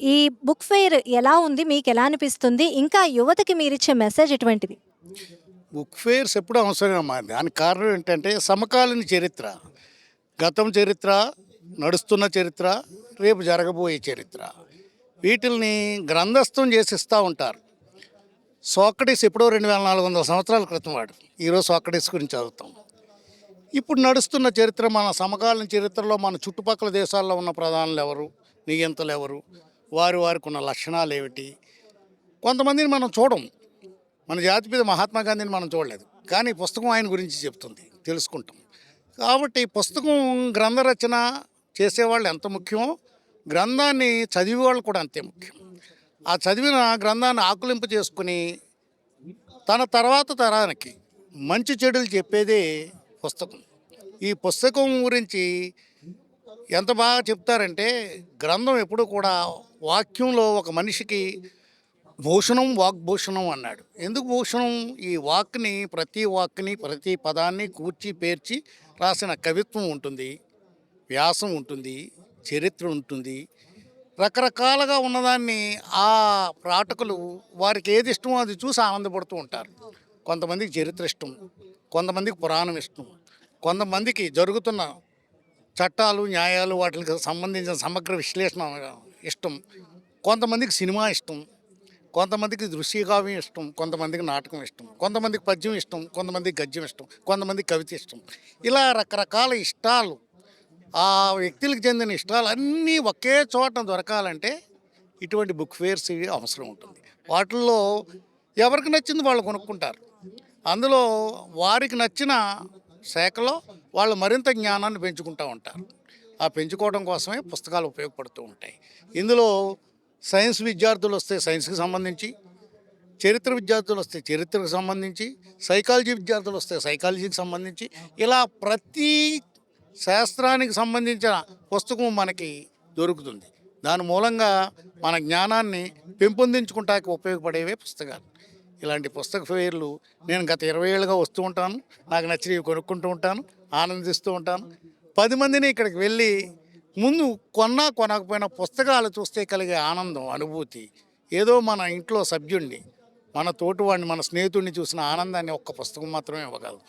ఈ book fair ఎలా ఉంది? మీకు ఎలా అనిపిస్తుంది? ఇంకా యువతకి మీరు ఇచ్చే మెసేజ్ ఎటువంటిది? బుక్ ఫేర్స్ ఎప్పుడూ అవసరమమ్మా దానికి కారణం ఏంటంటే సమకాలీన చరిత్ర. గతం చరిత్ర నడుస్తున్న చరిత్ర రేపు జరగబోయే చరిత్ర. వీటిల్ని గ్రంథస్థం చేసి ఇస్తూ ఉంటారు. సోక్రటీస్ ఎప్పుడో రెండు వేల నాలుగు వందల సంవత్సరాల క్రితం వాడు. ఈరోజు సోక్రటీస్ గురించి చదువుతాం. ఇప్పుడు నడుస్తున్న చరిత్ర మన సమకాలీన చరిత్రలో మన చుట్టుపక్కల దేశాల్లో ఉన్న ప్రధానులు ఎవరు? నియంతలు ఎవరు? వారి వారికి ఉన్న లక్షణాలు ఏమిటి? కొంతమందిని మనం చూడం. మన జాతిపిత మహాత్మా గాంధీని మనం చూడలేదు. కానీ ఈ పుస్తకం ఆయన గురించి చెప్తుంది. తెలుసుకుంటాం. కాబట్టి పుస్తకం గ్రంథ రచన చేసేవాళ్ళు ఎంత ముఖ్యమో గ్రంథాన్ని చదివే వాళ్ళు కూడా అంతే ముఖ్యం. ఆ చదివిన గ్రంథాన్ని ఆకులింపు చేసుకుని తన తర్వాత తరానికి మంచి చెడులు చెప్పేదే పుస్తకం. ఈ పుస్తకం గురించి ఎంత బాగా చెప్తారంటే గ్రంథం ఎప్పుడు కూడా వాక్యంలో ఒక మనిషికి భూషణం వాగ్భూషణం అన్నాడు. ఎందుకు భూషణం? ఈ వాక్ని ప్రతి వాక్ని ప్రతి పదాన్ని కూర్చి పేర్చి రాసిన కవిత్వం ఉంటుంది వ్యాసం ఉంటుంది చరిత్ర ఉంటుంది. రకరకాలుగా ఉన్నదాన్ని ఆ ప్రాటకులు వారికి ఏది ఇష్టమో అది చూసి ఆనందపడుతూ ఉంటారు. కొంతమందికి చరిత్ర ఇష్టం కొంతమందికి పురాణం ఇష్టం కొంతమందికి జరుగుతున్న చట్టాలు న్యాయాలు వాటికి సంబంధించిన సమగ్ర విశ్లేషణ ఇష్టం. కొంతమందికి సినిమా ఇష్టం. కొంతమందికి దృశ్యకావ్యం ఇష్టం. కొంతమందికి నాటకం ఇష్టం. కొంతమందికి పద్యం ఇష్టం. కొంతమందికి గద్యం ఇష్టం. కొంతమందికి కవిత ఇష్టం. ఇలా రకరకాల ఇష్టాలు. ఆ వ్యక్తులకు చెందిన ఇష్టాలు అన్నీ ఒకే చోట దొరకాలంటే ఇటువంటి బుక్ ఫేర్స్ ఇవి అవసరం ఉంటుంది. వాటిల్లో ఎవరికి నచ్చింది వాళ్ళు కొనుక్కుంటారు. అందులో వారికి నచ్చిన శాఖలో వాళ్ళు మరింత జ్ఞానాన్ని పెంచుకుంటూ ఉంటారు. ఆ పెంచుకోవడం కోసమే పుస్తకాలు ఉపయోగపడుతూ ఉంటాయి. ఇందులో సైన్స్ విద్యార్థులు వస్తే సైన్స్కి సంబంధించి చరిత్ర విద్యార్థులు వస్తే చరిత్రకు సంబంధించి సైకాలజీ విద్యార్థులు వస్తే సైకాలజీకి సంబంధించి ఇలా ప్రతి శాస్త్రానికి సంబంధించిన పుస్తకం మనకి దొరుకుతుంది. దాని మూలంగా మన జ్ఞానాన్ని పెంపొందించుకుంటానికి ఉపయోగపడేవే పుస్తకాలు. ఇలాంటి పుస్తక ఫెయిర్లు నేను గత ఇరవై ఏళ్ళుగా వస్తూ ఉంటాను. నాకు నచ్చినవి కొనుక్కుంటూ ఉంటాను ఆనందిస్తూ ఉంటాను. పది మందిని ఇక్కడికి వెళ్ళి ముందు కొన్నా కొనకపోయినా పుస్తకాలు చూస్తే కలిగే ఆనందం అనుభూతి. ఏదో మన ఇంట్లో సభ్యుడిని మన తోటివాడిని మన స్నేహితుడిని చూసిన ఆనందాన్ని ఒక్క పుస్తకం మాత్రమే ఇవ్వగలదు